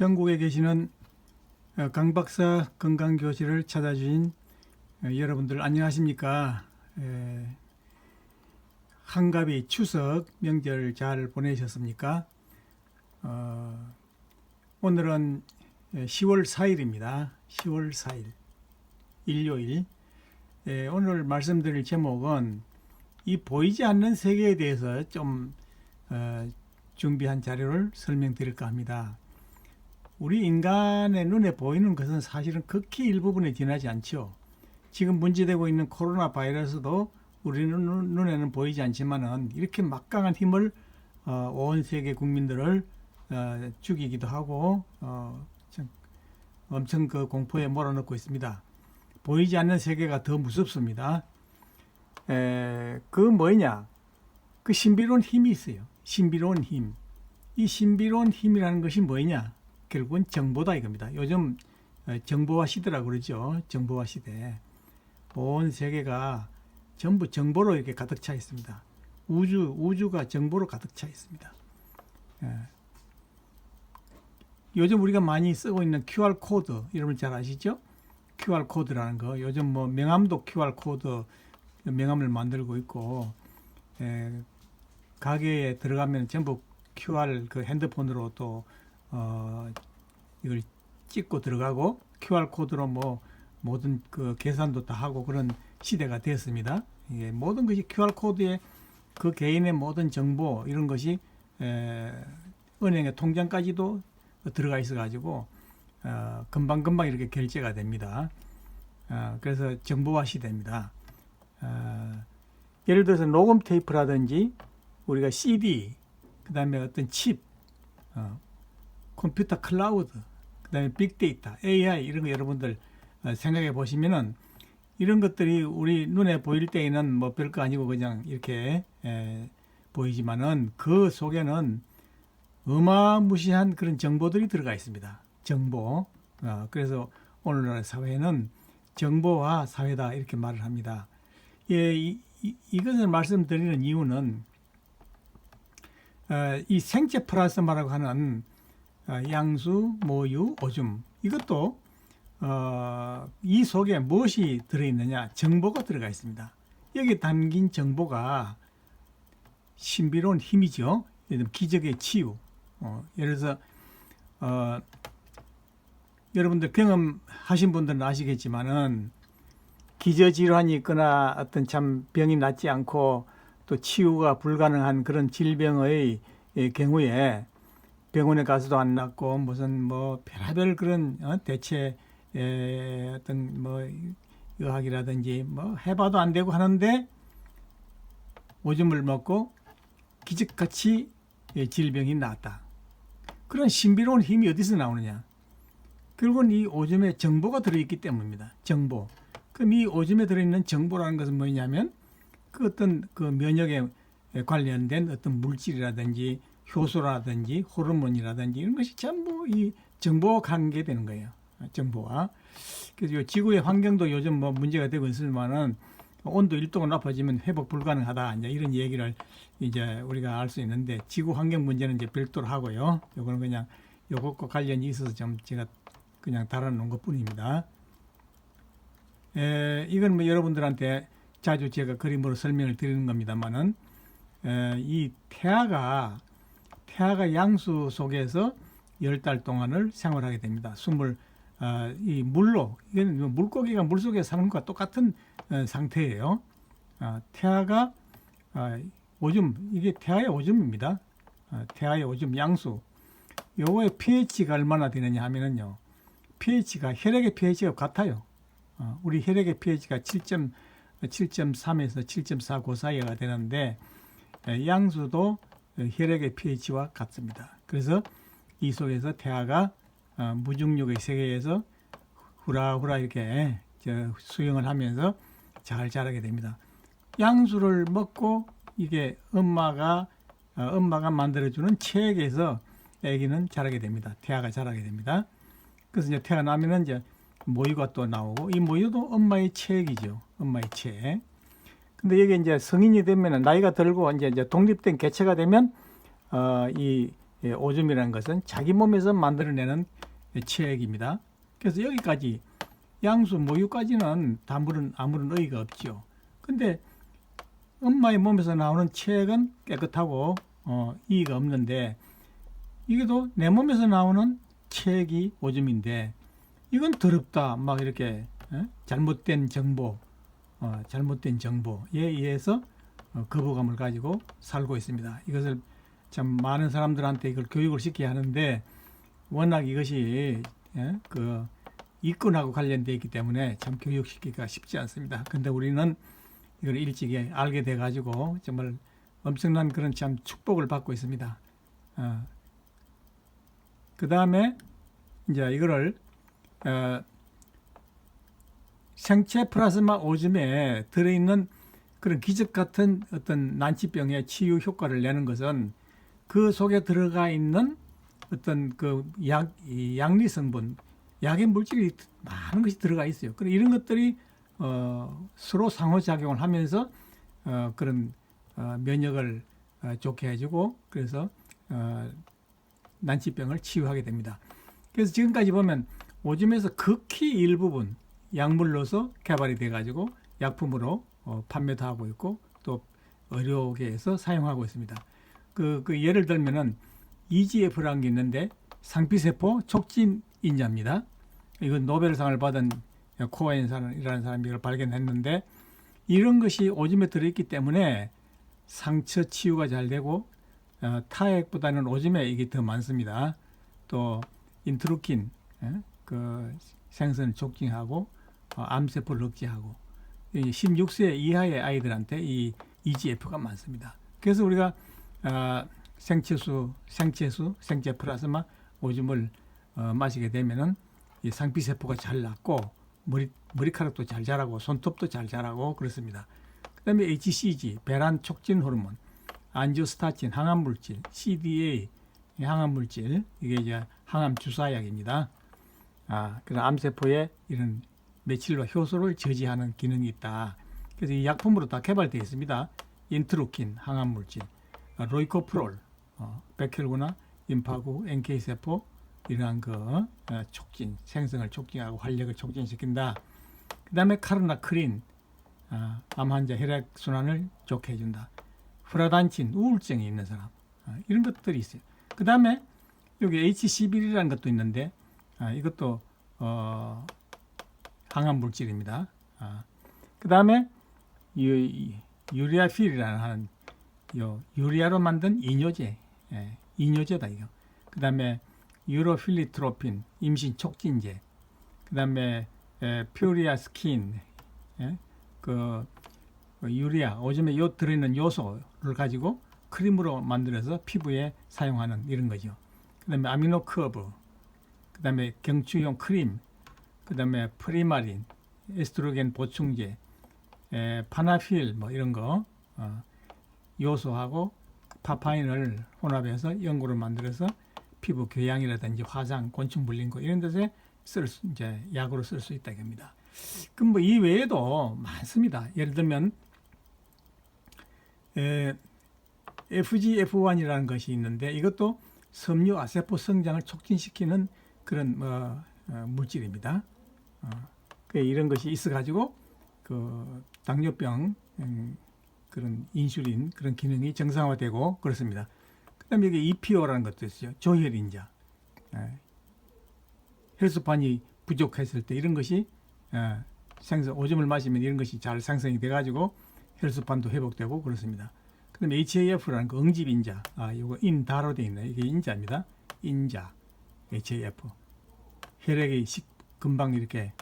전국에 계시는 어, 강 박사 건강교실을 찾아주신 어, 여러분들 안녕하십니까? 에, 한가위 추석 명절 잘 보내셨습니까? 어, 오늘은 10월 4일입니다. 10월 4일 일요일. 에, 오늘 말씀드릴 제목은 이 보이지 않는 세계에 대해서 좀 어, 준비한 자료를 설명드릴까 합니다. 우리 인간의 눈에 보이는 것은 사실은 극히 일부분에 지나지 않죠. 지금 문제되고 있는 코로나 바이러스도 우리 눈- 눈에는 보이지 않지만은 이렇게 막강한 힘을 어, 온 세계 국민들을 어, 죽이기도 하고 어, 참 엄청 그 공포에 몰아넣고 있습니다. 보이지 않는 세계가 더 무섭습니다. 에, 그 뭐냐? 그 신비로운 힘이 있어요. 신비로운 힘. 이 신비로운 힘이라는 것이 뭐냐? 결국은 정보다 이겁니다. 요즘 어, 정보화 시대라고 그러죠. 정보화 시대. 온 세계가 전부 정보로 이렇게 가득 차 있습니다. 우주, 우주가 정보로 가득 차 있습니다. 예. 요즘 우리가 많이 쓰고 있는 QR 코드, 여러분 잘 아시죠? QR 코드라는 거. 요즘 뭐 명함도 QR 코드 명함을 만들고 있고, 에, 가게에 들어가면 전부 QR 그 핸드폰으로 또, 어, 이걸 찍고 들어가고, QR 코드로 뭐 모든 그 계산도 다 하고 그런 시대가 됐습니다. 예, 모든 것이 QR 코드에 그 개인의 모든 정보 이런 것이 에, 은행의 통장까지도 들어가 있어 가지고 어, 금방 금방 이렇게 결제가 됩니다. 어, 그래서 정보화 시대입니다. 어, 예를 들어서 녹음 테이프라든지 우리가 CD, 그다음에 어떤 칩, 어, 컴퓨터 클라우드, 그다음에 빅데이터, AI 이런 거 여러분들 어, 생각해 보시면은 이런 것들이 우리 눈에 보일 때에는 뭐 별거 아니고 그냥 이렇게 에, 보이지만은 그 속에는 어마무시한 그런 정보들이 들어가 있습니다. 정보. 어, 그래서 오늘날 사회는 정보와 사회다 이렇게 말을 합니다. 예, 이, 이, 이 것을 말씀드리는 이유는 어, 이 생체 플라스마라고 하는 어, 양수, 모유, 오줌 이것도 어, 이 속에 무엇이 들어있느냐 정보가 들어가 있습니다. 여기 담긴 정보가 신비로운 힘이죠. 기적의 치유. 어, 예를 들어서 어, 여러분들 경험하신 분들은 아시겠지만은 기저질환이 있거나 어떤 참 병이 낫지 않고 또 치유가 불가능한 그런 질병의 예, 경우에 병원에 가서도 안 낫고 무슨 뭐 별의별 그런 어, 대체 에, 어떤 뭐 의학이라든지 뭐 해봐도 안 되고 하는데 오줌을 먹고 기적같이 예, 질병이 낫다. 그런 신비로운 힘이 어디서 나오느냐? 결국은 이 오줌에 정보가 들어있기 때문입니다. 정보. 그럼 이 오줌에 들어있는 정보라는 것은 뭐냐면 그 어떤 그 면역에 관련된 어떤 물질이라든지 효소라든지 호르몬이라든지 이런 것이 전부 이 정보와 관계되는 거예요. 정보와. 그래서 요 지구의 환경도 요즘 뭐 문제가 되고 있을만은 온도 1도가 높아지면 회복 불가능하다. 이제 이런 얘기를 이제 우리가 알 수 있는데 지구 환경 문제는 이제 별도로 하고요. 요거는 그냥 요것과 관련이 있어서 좀 제가 그냥 달아놓은 것 뿐입니다. 에, 이건 뭐 여러분들한테 자주 제가 그림으로 설명을 드리는 겁니다만은 에, 이 태아가 태아가 양수 속에서 열 달 동안을 생활하게 됩니다. 숨을 어, 이 물로 이건 물고기가 물 속에 사는 것과 똑같은 어, 상태예요. 어, 태아가 어, 오줌 이게 태아의 오줌입니다. 어, 태아의 오줌 양수 요거의 pH가 얼마나 되느냐 하면은요. pH가 혈액의 pH가 같아요. 어, 우리 혈액의 pH가 7.7.3에서 7.4그 사이가 되는데 에, 양수도 어, 혈액의 pH와 같습니다. 그래서 이 속에서 태아가 어, 무중력의 세계에서 후라후라 이렇게 저 수영을 하면서 잘 자라게 됩니다. 양수를 먹고 이게 엄마가 어, 엄마가 만들어주는 체액에서 아기는 자라게 됩니다. 태아가 자라게 됩니다. 그래서 이제 태어나면은 이제 모유가 또 나오고 이 모유도 엄마의 체액이죠. 엄마의 체액. 근데 이게 이제 성인이 되면 나이가 들고 이제 이제 독립된 개체가 되면 어, 이 예, 오줌이라는 것은 자기 몸에서 만들어내는 체액입니다. 그래서 여기까지 양수 모유까지는 아무런 아무런 의의가 없죠. 근데 엄마의 몸에서 나오는 체액은 깨끗하고 어, 이의가 없는데 이게도 내 몸에서 나오는 체액이 오줌인데 이건 더럽다 막 이렇게 어? 잘못된 정보 어, 잘못된 정보에 의해서 어, 거부감을 가지고 살고 있습니다. 이것을 참 많은 사람들한테 이걸 교육을 시켜야 하는데 워낙 이것이 예? 그 이권하고 관련되어 있기 때문에 참 교육시키기가 쉽지 않습니다. 근데 우리는 이걸 일찍이 알게 돼 가지고 정말 엄청난 그런 참 축복을 받고 있습니다. 어. 그 다음에 이제 이거를 어, 생체 플라즈마 오줌에 들어있는 그런 기적 같은 어떤 난치병의 치유 효과를 내는 것은 그 속에 들어가 있는 어떤 그 약, 이 양리 성분, 약의 물질이 많은 것이 들어가 있어요. 그래 이런 것들이 어, 서로 상호작용을 하면서 어, 그런 어, 면역을 어, 좋게 해주고 그래서 어, 난치병을 치유하게 됩니다. 그래서 지금까지 보면 오줌에서 극히 일부분 약물로서 개발이 돼가지고 약품으로 어, 판매도 하고 있고 또 의료계에서 사용하고 있습니다. 그, 그 예를 들면은 EGF라는 게 있는데 상피세포 촉진 인자입니다. 이건 노벨상을 받은 코엔이라는 사람이 이걸 발견했는데 이런 것이 오줌에 들어있기 때문에 상처 치유가 잘 되고 어, 타액보다는 오줌에 이게 더 많습니다. 또 인트루킨 예? 그 생선을 촉진하고 어, 암세포를 억제하고 16세 이하의 아이들한테 이 EGF가 많습니다. 그래서 우리가 어, 생체수, 생체수, 생체 플라스마 오줌을 어, 마시게 되면은 이 상피세포가 잘 났고 머리 머리카락도 잘 자라고 손톱도 잘 자라고 그렇습니다. 그다음에 HCG 배란 촉진 호르몬, 안지오스타친 항암 물질, CDA 항암 물질 이게 이제 항암 주사약입니다. 아, 그런 암세포에 이런 메칠과 효소를 저지하는 기능이 있다. 그래서 이 약품으로 다 개발되어 있습니다. 인트루킨 항암 물질, 어, 로이코프롤, 어, 백혈구나 임파구, NK 세포 이러한 그 어, 촉진, 생성을 촉진하고 활력을 촉진시킨다. 그 다음에 카르나크린, 아, 암 환자 혈액 순환을 좋게 해준다. 프라단친, 우울증이 있는 사람 아, 이런 것들이 있어요. 그 다음에 여기 HCB라는 것도 있는데 아, 이것도 어, 항암 물질입니다. 아, 그 다음에 유리아필이라는 하는 요 유리아로 만든 이뇨제, 예, 이뇨제다 이거. 그 다음에 유로필리트로핀 임신 촉진제. 그 다음에 퓨리아 스킨, 예, 그, 그 유리아 오줌에 요 들어있는 요소를 가지고 크림으로 만들어서 피부에 사용하는 이런 거죠. 그 다음에 아미노 커브, 그 다음에 경추용 크림, 그 다음에 프리마린, 에스트로겐 보충제, 에, 파나필 뭐 이런 거 어, 요소하고 파파인을 혼합해서 연고를 만들어서 피부 교양이라든지 화상, 곤충 물린 거 이런 데서 쓸 수, 이제 약으로 쓸 수 있다 합니다. 그럼 뭐 이 외에도 많습니다. 예를 들면 에, FGF1이라는 것이 있는데 이것도 섬유 아세포 성장을 촉진시키는 그런 뭐, 어, 물질입니다. 어, 그 이런 것이 있어 가지고 그 당뇨병 음, 그런 인슐린 그런 기능이 정상화되고 그렇습니다. 그다음에 이게 EPO라는 것도 있어요. 조혈 인자. 예. 혈소판이 부족했을 때 이런 것이 예, 생성 오줌을 마시면 이런 것이 잘 생성이 돼 가지고 혈소판도 회복되고 그렇습니다. 그다음에 HAF라는 그 응집 인자. 아, 이거 인다로 돼 있네. 이게 인자입니다. 인자. HAF. 혈액이 식 금방 이렇게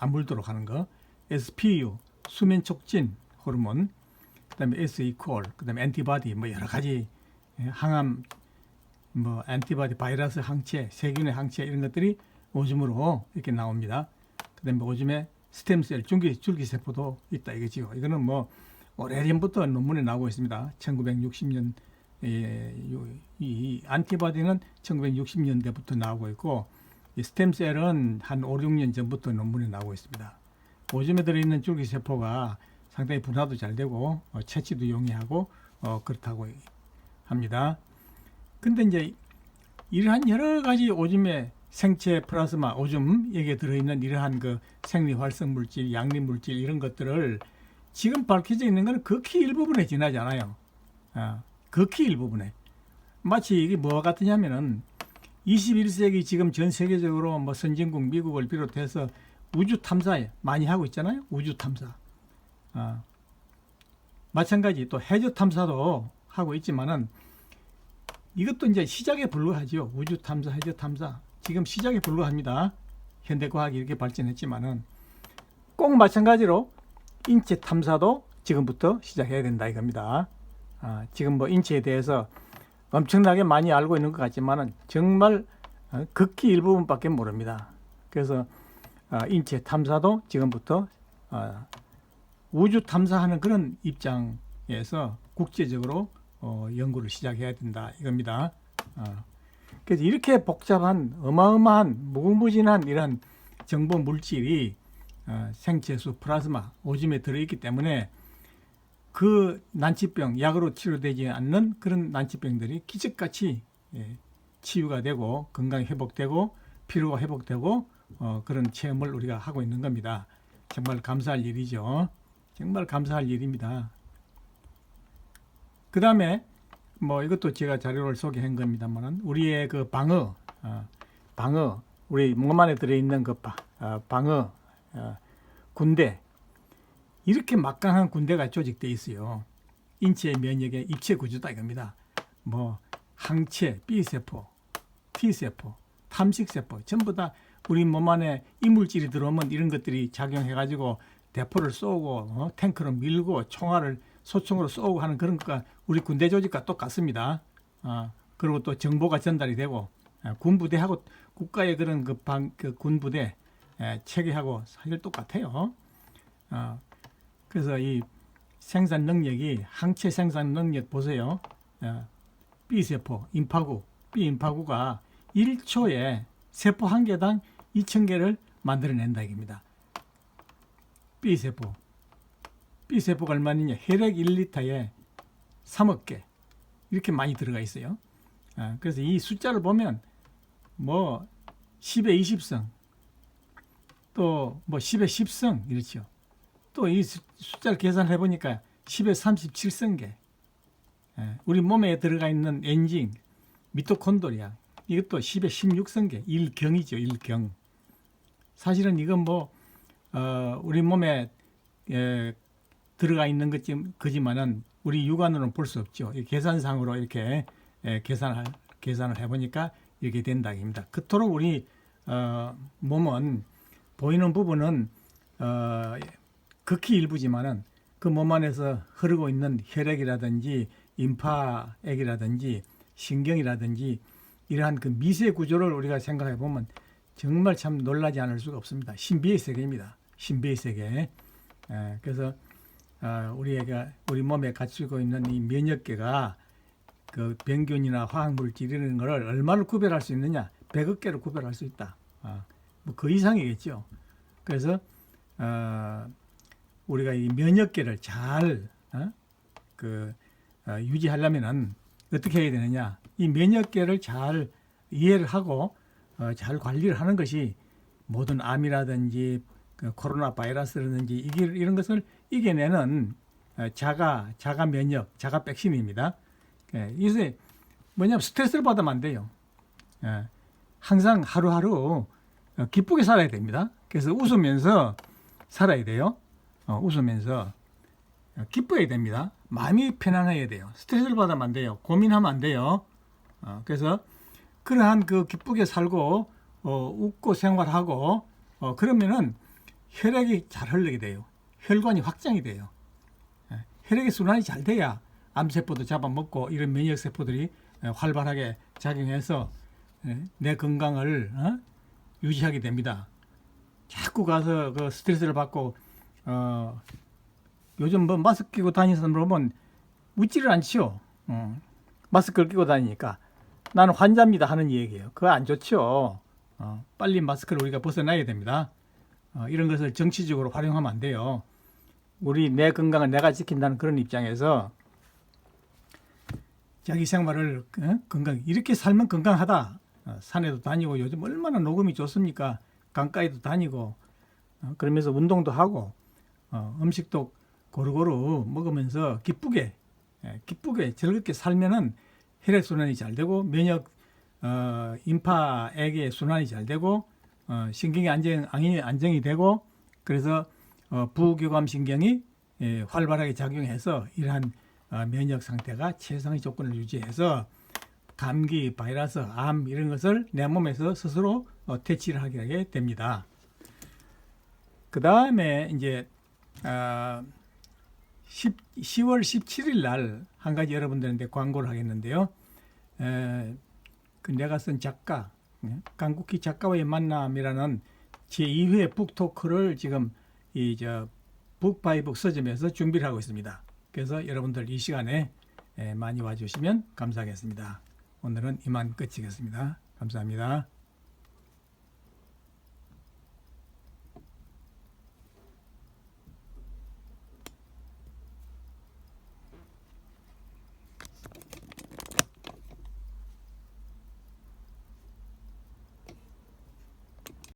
안 물도록 하는 거. SPU 수면 촉진 호르몬. 그다음에 SE콜. 그다음에 엔티바디 뭐 여러 가지 예, 항암 뭐 엔티바디 바이러스 항체, 세균의 항체 이런 것들이 오줌으로 이렇게 나옵니다. 그다음에 오줌에 스템셀 줄기 줄기 세포도 있다 이거지요. 이거는 뭐 오래전부터 논문에 나오고 있습니다. 1960년 예, 이 안티바디는 1960년대부터 나오고 있고 이 스템셀은 한 5, 6년 전부터 논문에 나오고 있습니다. 오줌에 들어있는 줄기세포가 상당히 분화도 잘 되고 어, 채취도 용이하고 어, 그렇다고 합니다. 근데 이제 이러한 여러 가지 오줌의 생체 플라스마 오줌 여기에 들어있는 이러한 그 생리 활성 물질, 양리 물질 이런 것들을 지금 밝혀져 있는 것은 극히 일부분에 지나지 않아요. 아, 극히 일부분에. 마치 이게 뭐와 같으냐면은 21세기 지금 전 세계적으로 뭐 선진국 미국을 비롯해서 우주 탐사 많이 하고 있잖아요. 우주 탐사. 아, 마찬가지 또 해저 탐사도 하고 있지만은 이것도 이제 시작에 불과하죠. 우주 탐사, 해저 탐사. 지금 시작에 불과합니다. 현대 과학이 이렇게 발전했지만은 꼭 마찬가지로 인체 탐사도 지금부터 시작해야 된다 이겁니다. 아, 지금 뭐 인체에 대해서 엄청나게 많이 알고 있는 것 같지만은 정말 어, 극히 일부분밖에 모릅니다. 그래서 아, 인체 탐사도 지금부터 아, 우주 탐사하는 그런 입장에서 국제적으로 어, 연구를 시작해야 된다 이겁니다. 어, 그래서 이렇게 복잡한 어마어마한 무궁무진한 이런 정보 물질이 어, 생체수 플라즈마 오줌에 들어있기 때문에 그 난치병 약으로 치료되지 않는 그런 난치병들이 기적같이 예, 치유가 되고 건강이 회복되고 피로가 회복되고 어, 그런 체험을 우리가 하고 있는 겁니다. 정말 감사할 일이죠. 정말 감사할 일입니다. 그 다음에 뭐 이것도 제가 자료를 소개한 겁니다만은 우리의 그 방어, 어, 방어, 우리 몸 안에 들어있는 그 바, 어, 방어 어, 군대 이렇게 막강한 군대가 조직돼 있어요. 인체 면역의 입체 구조다 이겁니다. 뭐 항체, B세포, T세포, 탐식세포 전부 다 우리 몸 안에 이물질이 들어오면 이런 것들이 작용해가지고 대포를 쏘고 어, 탱크로 밀고 총알을 소총으로 쏘고 하는 그런 것과 우리 군대 조직과 똑같습니다. 아, 그리고 또 정보가 전달이 되고 아, 군부대하고 국가의 그런 그, 방, 그 군부대 에, 체계하고 사실 똑같아요. 아, 그래서 이 생산 능력이 항체 생산 능력 보세요. 아, B세포, 임파구, B임파구가 1초에 세포 한 개당 2,000개를 만들어낸다 이겁니다. B세포. B세포가 얼마냐? 혈액 1리터에 3억 개. 이렇게 많이 들어가 있어요. 아, 그래서 이 숫자를 보면 뭐 10에 20성, 또 뭐 10에 10성 이렇죠. 또 이 숫자를 계산해 보니까 10에 37성계. 예, 우리 몸에 들어가 있는 엔진, 미토콘드리아 이것도 10에 16성계, 일경이죠, 일경. 사실은 이건 뭐 어, 우리 몸에 예, 들어가 있는 것지 그지만은 우리 육안으로는 볼 수 없죠. 이 계산상으로 이렇게 예, 계산을 계산을 해보니까 이렇게 된다 입니다. 그토록 우리 어, 몸은 보이는 부분은 어, 극히 일부지만은 그 몸 안에서 흐르고 있는 혈액이라든지 임파액이라든지 신경이라든지 이러한 그 미세 구조를 우리가 생각해 보면 정말 참 놀라지 않을 수가 없습니다. 신비의 세계입니다. 신비의 세계. 에, 그래서 어, 우리가 우리 몸에 갖추고 있는 이 면역계가 그 병균이나 화학물질 이런 거를 얼마를 구별할 수 있느냐? 100억 개를 구별할 수 있다. 어, 뭐그 이상이겠죠. 그래서 어, 우리가 이 면역계를 잘 어? 그, 어, 유지하려면은 어떻게 해야 되느냐? 이 면역계를 잘 이해를 하고 어, 잘 관리를 하는 것이 모든 암이라든지 그 코로나 바이러스라든지 이게, 이런 것을 이겨내는 어, 자가 자가 면역, 자가 백신입니다. 예, 이것에 뭐냐면 스트레스를 받으면 안 돼요. 예, 항상 하루하루 어, 기쁘게 살아야 됩니다. 그래서 웃으면서 살아야 돼요. 어, 웃으면서 어, 기뻐야 됩니다. 마음이 편안해야 돼요. 스트레스를 받으면 안 돼요. 고민하면 안 돼요. 어, 그래서 그러한 그 기쁘게 살고 어, 웃고 생활하고 어, 그러면은 혈액이 잘 흐르게 돼요. 혈관이 확장이 돼요. 예, 혈액의 순환이 잘 돼야 암세포도 잡아먹고 이런 면역세포들이 예, 활발하게 작용해서 예, 내 건강을 어? 유지하게 됩니다. 자꾸 가서 그 스트레스를 받고 어, 요즘 뭐 마스크 끼고 다니는 사람 보면 웃지를 않지요. 어, 마스크를 끼고 다니니까 나는 환자입니다 하는 얘기예요. 그거 안 좋죠. 어, 빨리 마스크를 우리가 벗어나야 됩니다. 어, 이런 것을 정치적으로 활용하면 안 돼요. 우리 내 건강을 내가 지킨다는 그런 입장에서 자기 생활을 어? 건강 이렇게 살면 건강하다 어, 산에도 다니고 요즘 얼마나 녹음이 좋습니까? 강가에도 다니고 어, 그러면서 운동도 하고 어, 음식도 고루고루 먹으면서 기쁘게 예, 기쁘게 즐겁게 살면은 혈액 순환이 잘 되고 면역 어, 인파에게 순환이 잘 되고 어, 신경이 안정 안이 안정이 되고 그래서 어, 부교감 신경이 예, 활발하게 작용해서 이러한 어, 면역 상태가 최상의 조건을 유지해서 감기, 바이러스, 암 이런 것을 내 몸에서 스스로 어, 퇴치를 하게 됩니다. 그 다음에 이제 어, 10, 10월 17일 날 한 가지 여러분들한테 광고를 하겠는데요. 에, 그 내가 쓴 작가 예, 강국희 작가와의 만남이라는 제 2회 북토크를 지금 이저 북바이북 서점에서 준비를 하고 있습니다. 그래서 여러분들 이 시간에 에, 많이 와주시면 감사하겠습니다. 오늘은 이만 끝이겠습니다. 감사합니다.